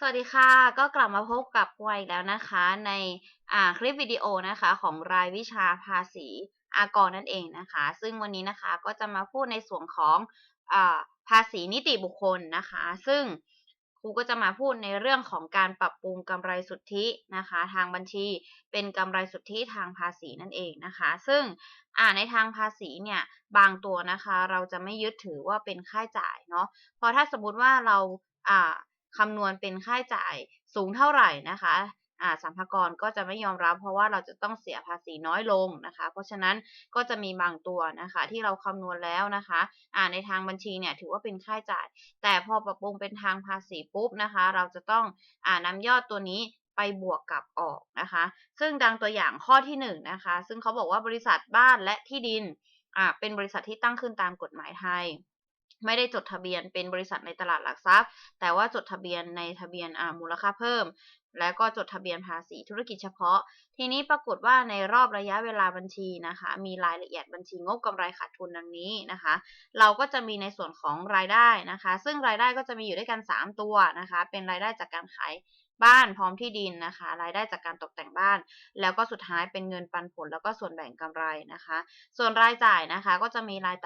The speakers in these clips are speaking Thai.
สวัสดีค่ะ ก็กลับมาพบกับวัยแล้วนะคะในอ่าคลิปวิดีโอนะคะของรายวิชาภาษีอากรนั่นเองนะคะ ซึ่งวันนี้นะคะก็จะมาพูดในส่วนของอาภาษีนิติบุคคลนะคะ ซึ่งครูก็จะมาพูดในเรื่องของการปรับปรุงกำไรสุทธินะคะ ทางบัญชีเป็นกำไรสุทธิทางภาษีนั่นเองนะคะ ซึ่งอ่าในทางภาษีเนี่ยบางตัวนะคะ เราจะไม่ยึดถือว่าเป็นค่าจ่ายเนาะเพราะถ้าสมมติว่าเราอ่า คำนวณเป็นค่าใช้จ่ายสูงเท่าไหร่นะคะอ่าสัมภากรก็จะไม่ยอมรับ เพราะว่าเราจะต้องเสียภาษีน้อยลงนะคะ เพราะฉะนั้นก็จะมีบางตัวนะคะที่เราคำนวณแล้วนะคะอ่าในทางบัญชีเนี่ยถือว่าเป็นค่าใช้จ่าย แต่พอปรับปรุงเป็นทางภาษีปุ๊บนะคะ เราจะต้องอ่านำยอดตัวนี้ไปบวกกับออกนะคะ ซึ่งดังตัวอย่างข้อที่1นนะคะ ซึ่งเขาบอกว่าบริษัทบ้านและที่ดินอ่าเป็นบริษัทที่ตั้งขึ้นตามกฎหมายไทย ไม่ได้จดทะเบียนเป็นบริษัทในตลาดหลักทรัพย์ แต่ว่าจดทะเบียนในทะเบียนมูลค่าเพิ่ม และก็จดทะเบียนภาษีธุรกิจเฉพาะ ทีนี้ปรากฏว่าในรอบระยะเวลาบัญชีนะคะ มีรายละเอียดบัญชีงบกำไรขาดทุนดังนี้นะคะ เราก็จะมีในส่วนของรายได้นะคะ ซึ่งรายได้ก็จะมีอยู่ด้วยกัน 3 ตัวนะคะ เป็นรายได้จากการขาย บ้านพร้อมที่ดินนะคะ รายได้จากการตกแต่งบ้าน แล้วก็สุดท้ายเป็นเงินปันผล แล้วก็ส่วนแบ่งกำไรนะคะ ส่วนรายจ่ายนะคะก็จะมีราย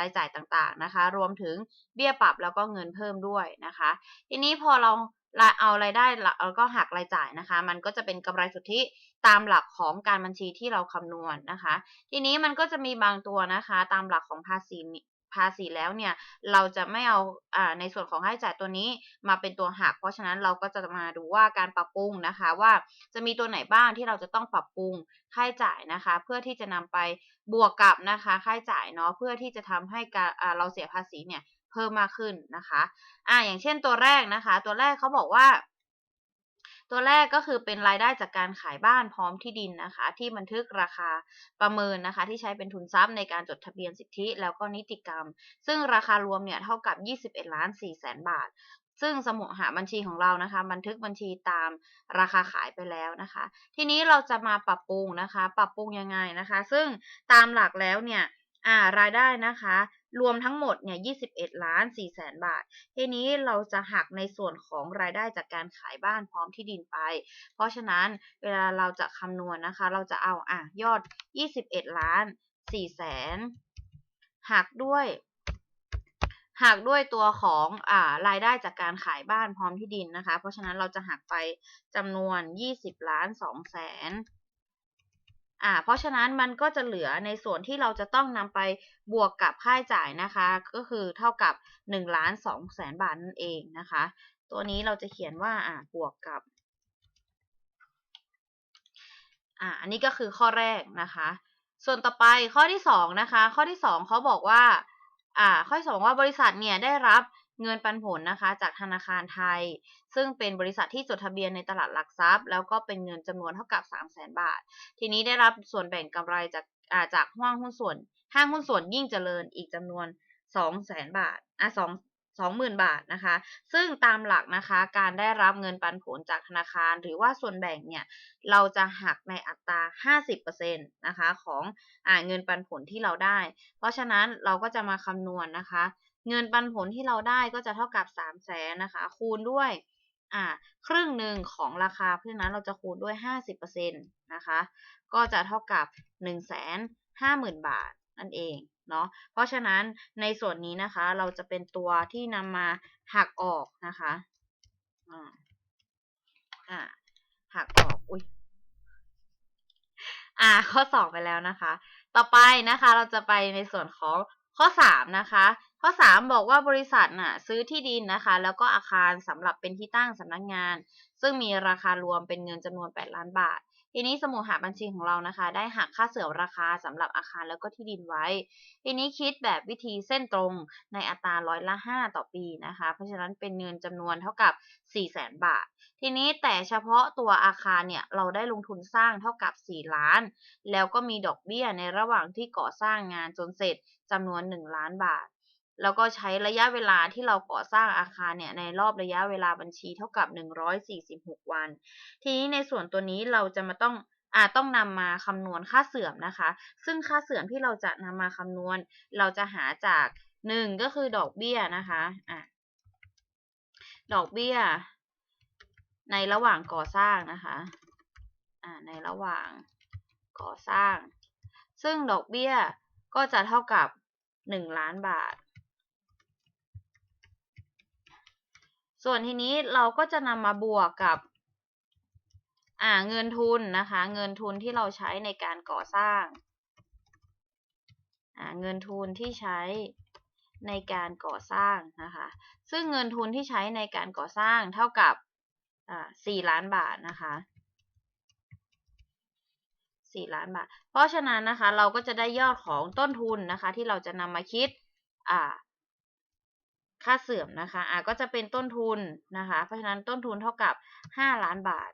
รายจ่ายต่างๆนะคะ รวมถึงเบี้ยปรับแล้วก็เงินเพิ่มด้วยนะคะ ทีนี้พอเราเอารายได้แล้วก็หักรายจ่ายนะคะ มันก็จะเป็นกำไรสุทธิตามหลักของการบัญชีที่เราคำนวณนนะคะ ทีนี้มันก็จะมีบางตัวนะคะ ตามหลักของภาษี ภาษีแล้วเนี่ย เราจะไม่เอาอาในส่วนของค่าใช้จ่ายตัวนี้มาเป็นตัวหัก เพราะฉะนั้นเราก็จะมาดูว่าการปรับปรุงนะคะ ว่าจะมีตัวไหนบ้างที่เราจะต้องปรับปรุงค่าใช้จ่ายนะคะ เพื่อที่จะนำไปบวกกับนะคะค่าใช้จ่ายเนาะเพื่อที่จะทำให้การเราเสียภาษีเนี่ยเพิ่มมากขึ้นนะคะ อ่าอย่างเช่นตัวแรกนะคะ ตัวแรกเขาบอกว่า ตัวแรกก็คือเป็นรายได้จากการขายบ้านพร้อมที่ดินนะคะ ที่บันทึกราคาประเมินนะคะ ที่ใช้เป็นทุนทรัพย์ในการจดทะเบียนสิทธิแล้วก็นิติกรรม ซึ่งราคารวมเนี่ยเท่ากับ 21ล้าน4แสนบาท ซึ่งสมุดหาบัญชีของเรานะคะ บันทึกบัญชีตามราคาขายไปแล้วนะคะ ทีนี้เราจะมาปรับปรุงนะคะ ปรับปรุงยังไงนะคะ ซึ่งตามหลักแล้วเนี่ยรายได้นะคะ รวมทั้งหมดเนี่ย21 ล้าน4แสนบาท ทีนี้เราจะหักในส่วนของรายได้จากการขายบ้านพร้อมที่ดินไป เพราะฉะนั้นเวลาเราจะคำนวณนะคะ เราจะเอาอะยอด 21 ล้าน4แสนหักด้วยหักด้วยตัวของอ่ารายได้จากการขายบ้านพร้อมที่ดินนะคะ เพราะฉะนั้นเราจะหักไปจำนวน 20 ล้าน2แสน อ่าเพราะฉะนั้นมันก็จะเหลือในส่วนที่เราจะต้องนำไปบวกกับค่าใช้จ่ายนะคะ ก็คือเท่ากับ1ล้าน2แสนบาทนั่นเองนะคะ ตัวนี้เราจะเขียนว่าอ่าบวกกับอ่าอันนี้ก็คือข้อแรกนะคะ ส่วนต่อไปข้อที่2นะคะ ข้อที่ 2เขาบอกว่าอ่าข้อที่2ว่าบริษัทเนี่ยได้รับ เงินปันผลนะคะ จากธนาคารไทย ซึ่งเป็นบริษัทที่จดทะเบียนในตลาดหลักทรัพย์ แล้วก็เป็นเงินจำนวนเท่ากับ 3 0 0 0 0 0 บาท ทีนี้ได้รับส่วนแบ่งกำไรจากาจากห้างหุ้นส่วน ห้างหุ้นส่วนยิ่งเจริญอีกจำนวน 2 0 0 0 0 0 บาทอะ2 20,000 บาทนะคะ ซึ่งตามหลักนะคะ การได้รับเงินปันผลจากธนาคาร หรือว่าส่วนแบ่งเนี่ย เราจะหักในอัตรา 50%นะคะ ของอเงินปันผลที่เราได้ เพราะฉะนั้นเราก็จะมาคำนวณนนะคะ เงินปันผลที่เราได้ก็จะเท่ากับ3 0 0แสนนะคะ คูณด้วยอ่าครึ่งหนึ่งของราคา เพราะฉะนั้นเราจะคูณด้วย 50%นะคะ ก็จะเท่ากับ 1 5 0 0 0 0 บาทนั่นเองเนาะ เพราะฉะนั้นในส่วนนี้นะคะ เราจะเป็นตัวที่นำมาหักออกนะคะอ่าอ่าหักออก อุ้ยอ่า ข้อสองไปแล้วนะคะ ต่อไปนะคะ เราจะไปในส่วนของข้อ 3 นะคะ ข้อ 3 บอกว่าบริษัทน่ะซื้อที่ดินนะคะ แล้วก็อาคารสำหรับเป็นที่ตั้งสำนักงาน ซึ่งมีราคารวมเป็นเงินจำนวน 8 ล้านบาท ทีนี้สมุดหาบัญชีของเรานะคะ ได้หักค่าเสื่อมราคาสำหรับอาคารแล้วก็ที่ดินไว้ ทีนี้คิดแบบวิธีเส้นตรงในอัตราร้อยละ 5 ต่อปีนะคะ เพราะฉะนั้นเป็นเงินจำนวนเท่ากับ 4 0 0 0 0 0บาท ทีนี้แต่เฉพาะตัวอาคารเนี่ยเราได้ลงทุนสร้างเท่ากับ 4 ล้าน แล้วก็มีดอกเบี้ยในระหว่างที่ก่อสร้างงานจนเสร็จจำนวน 1 ล้านบาท แล้วก็ใช้ระยะเวลาที่เราก่อสร้างอาคารเนี่ยในรอบระยะเวลาบัญชีเท่ากับ 146 วัน ทีนี้ในส่วนตัวนี้เราจะมาต้องอาจต้องนำมาคำนวณค่าเสื่อมนะคะ ซึ่งค่าเสื่อมที่เราจะนำมาคำนวณ เราจะหาจาก 1 ก็คือดอกเบี้ยนะคะอะดอกเบี้ย ในระหว่างก่อสร้างนะคะอ่าในระหว่างก่อสร้าง ซึ่งดอกเบี้ยก็จะเท่ากับ 1 ล้านบาท ส่วนทีนี้เราก็จะนำมาบวกกับอ่าเงินทุนนะคะ เงินทุนที่เราใช้ในการก่อสร้างอ่าเงินทุนที่ใช้ในการก่อสร้างนะคะ ซึ่งเงินทุนที่ใช้ในการก่อสร้างเท่ากับอ่า4ล้านบาทนะคะ4ล้านบาท เพราะฉะนั้นนะคะ เราก็จะได้ยอดของต้นทุนนะคะ ที่เราจะนำมาคิดอ่า ค่าเสื่อมนะคะอ่าก็จะเป็นต้นทุนนะคะ เพราะฉะนั้นต้นทุนเท่ากับ 5 ล้านบาท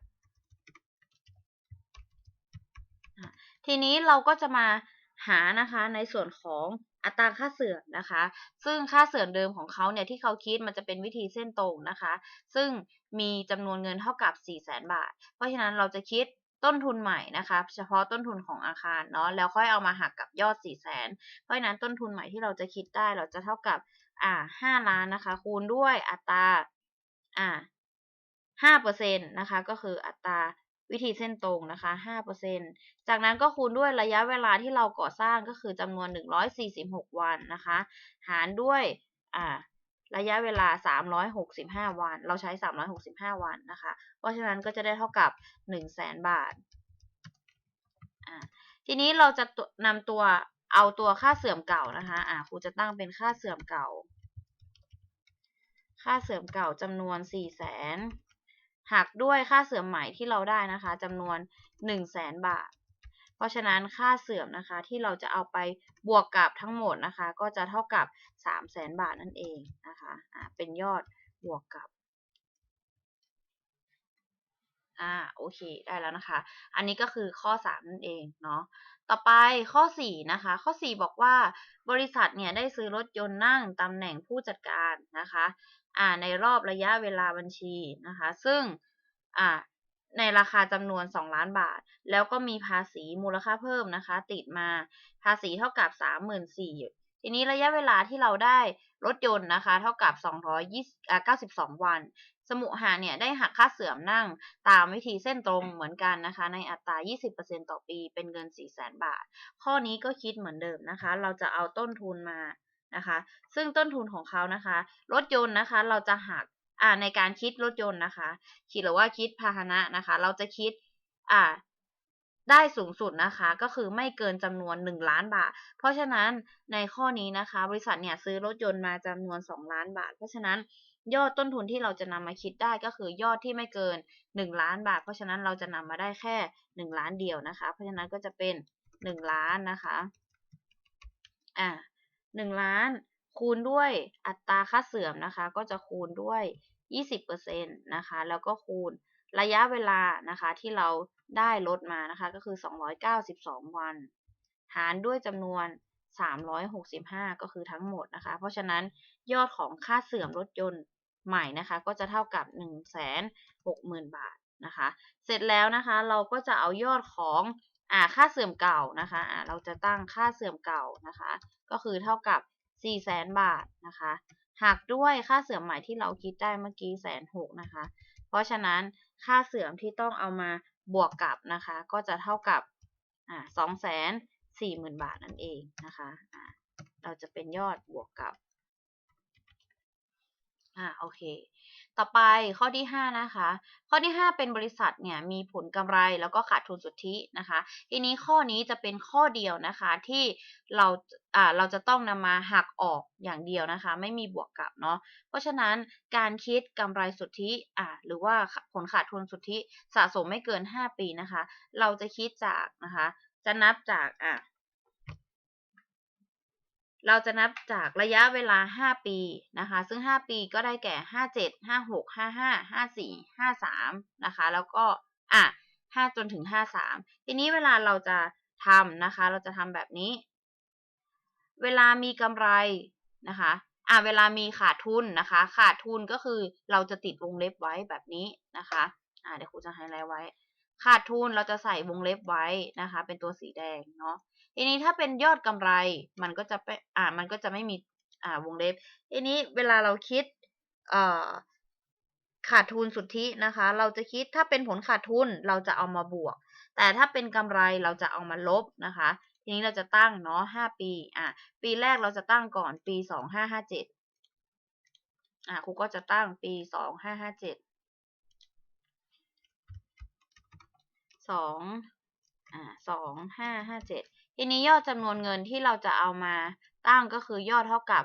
ทีนี้เราก็จะมาหานะคะในส่วนของอัตราค่าเสื่อมนะคะ ซึ่งค่าเสื่อมเดิมของเขาเนี่ยที่เขาคิดมันจะเป็นวิธีเส้นตรงนะคะ ซึ่งมีจำนวนเงินเท่ากับ 4 0 0 0 0 0บาท เพราะฉะนั้นเราจะคิดต้นทุนใหม่นะคะ เฉพาะต้นทุนของอาคารเนาะแล้วค่อยเอามาหักกับยอด 4 0 0 0 0 0เพราะฉะนั้นต้นทุนใหม่ที่เราจะคิดได้เราจะเท่ากับ อ่า5ล้านนะคะ คูณด้วยอัตราอ่า5%นตนะคะ ก็คืออัตราวิธีเส้นตรงนะคะ5%จากนั้นก็คูณด้วยระยะเวลาที่เราก่อสร้างก็คือจำนวน146วันนะคะ หารด้วยอ่าระยะเวลา 365 วัน เราใช้ 365 วันนะคะ เพราะฉะนั้นก็จะได้เท่ากับ 100,000 บาท ทีนี้เราจะนำตัว เอาตัวค่าเสื่อมเก่านะคะ อ่าครูจะตั้งเป็นค่าเสื่อมเก่า ค่าเสื่อมเก่าจำนวน4 0 0 0 0 0หักด้วยค่าเสื่อมใหม่ที่เราได้นะคะจำนวน1 0 0 0 0แสนบาท เพราะฉะนั้นค่าเสื่อมนะคะที่เราจะเอาไปบวกกับทั้งหมดนะคะ ก็จะเท่ากับ3 0 0แสนบาทนั่นเองนะคะ อ่า เป็นยอดบวกกับ อ่าโอเคได้แล้วนะคะ อันนี้ก็คือข้อ 3 นั่นเองเนาะต่อไปข้อ 4 นะคะ ข้อ 4 บอกว่าบริษัทเนี่ยได้ซื้อรถยนต์นั่งตำแหน่งผู้จัดการนะคะอ่าในรอบระยะเวลาบัญชีนะคะ ซึ่งอ่าในราคาจำนวน 2 ล้านบาท แล้วก็มีภาษีมูลค่าเพิ่มนะคะ ติดมาภาษีเท่ากับ 34,000ทีนี้ระยะเวลาที่เราได้รถยนต์นะคะ เท่ากับ292 วัน สมุหาเนี่ยได้หักค่าเสื่อมนั่งตามวิธีเส้นตรงเหมือนกันนะคะ ในอัตรา 20%ต่อปีเป็นเงิน 400,000บาท ข้อนี้ก็คิดเหมือนเดิมนะคะ เราจะเอาต้นทุนมานะคะ ซึ่งต้นทุนของเขานะคะ รถยนต์นะคะเราจะหักอ่าในการคิดรถยนต์นะคะ คิดหรือว่าคิดพาหนะนะคะ เราจะคิดอ่าได้สูงสุดนะคะก็คือไม่เกินจำนวน 1 ล้านบาท เพราะฉะนั้นในข้อนี้นะคะ บริษัทเนี่ยซื้อรถยนต์มาจำนวน 2 ล้านบาท เพราะฉะนั้น ยอดต้นทุนที่เราจะนำมาคิดได้ก็คือยอดที่ไม่เกิน 1 ล้านบาท เพราะฉะนั้นเราจะนำมาได้แค่ 1 ล้านเดียวนะคะ เพราะฉะนั้นก็จะเป็น 1 ล้านนะคะอ่า1ล้านคูณด้วยอัตราค่าเสื่อมนะคะ ก็จะคูณด้วย 20%นะคะ แล้วก็คูณระยะเวลานะคะที่เราได้ลดมานะคะ ก็คือ 292 วัน หารด้วยจำนวน 365 ก็คือทั้งหมดนะคะ เพราะฉะนั้นยอดของค่าเสื่อมรถยนต์ ใหม่นะคะก็จะเท่ากับ 160,000 บาทนะคะ เสร็จแล้วนะคะเราก็จะเอายอดของอ่าค่าเสื่อมเก่านะคะอ่าเราจะตั้งค่าเสื่อมเก่านะคะ ก็คือเท่ากับ4แสนบาทนะคะหักด้วยค่าเสื่อมใหม่ที่เราคิดได้เมื่อกี้แสนหกนะคะ เพราะฉะนั้นค่าเสื่อมที่ต้องเอามาบวกกับนะคะ ก็จะเท่ากับอ่าสองแสนสี่หมื่นบาทนั่นเองนะคะอ่าเราจะเป็นยอดบวกกับ อ่าโอเค ต่อไปข้อที่ 5 นะคะ ข้อที่ 5 เป็นบริษัทเนี่ยมีผลกำไรแล้วก็ขาดทุนสุทธินะคะ ทีนี้ข้อนี้จะเป็นข้อเดียวนะคะที่เราอ่าเราจะต้องนำมาหักออกอย่างเดียวนะคะ ไม่มีบวกกับเนาะเพราะฉะนั้นการคิดกำไรสุทธิอ่าหรือว่าผลขาดทุนสุทธิสะสมไม่เกิน 5 ปีนะคะ เราจะคิดจากนะคะ จะนับจากอ่า เราจะนับจากระยะเวลา 5 ปีนะคะ ซึ่ง 5 ปีก็ได้แก่ 57 56 55 54 53 นะคะ แล้วก็อะ5จนถึง 53 ทีนี้เวลาเราจะทำนะคะ เราจะทำแบบนี้ เวลามีกำไรนะคะอะเวลามีขาดทุนนะคะ ขาดทุนก็คือเราจะติดวงเล็บไว้แบบนี้นะคะอะเดี๋ยวครูจะไฮไลท์ไว้ ขาดทุนเราจะใส่วงเล็บไว้นะคะ เป็นตัวสีแดงเนาะทีนี้ถ้าเป็นยอดกำไรมันก็จะไปอ่ามันก็จะไม่มีอ่าวงเล็บทีนี้เวลาเราคิดเอ่อขาดทุนสุทธินะคะ เราจะคิดถ้าเป็นผลขาดทุนเราจะเอามาบวก แต่ถ้าเป็นกำไรเราจะเอามาลบนะคะ ทีนี้เราจะตั้งเนาะห้าปีอะปีแรกเราจะตั้งก่อนปีสองห้าห้าเจ็ดอะครูก็จะตั้งปีสองห้าห้าเจ็ด สองอ่าสองห้าห้าเจ็ดทีนี้ยอดจำนวนเงินที่เราจะเอามาตั้งก็คือยอดเท่ากับ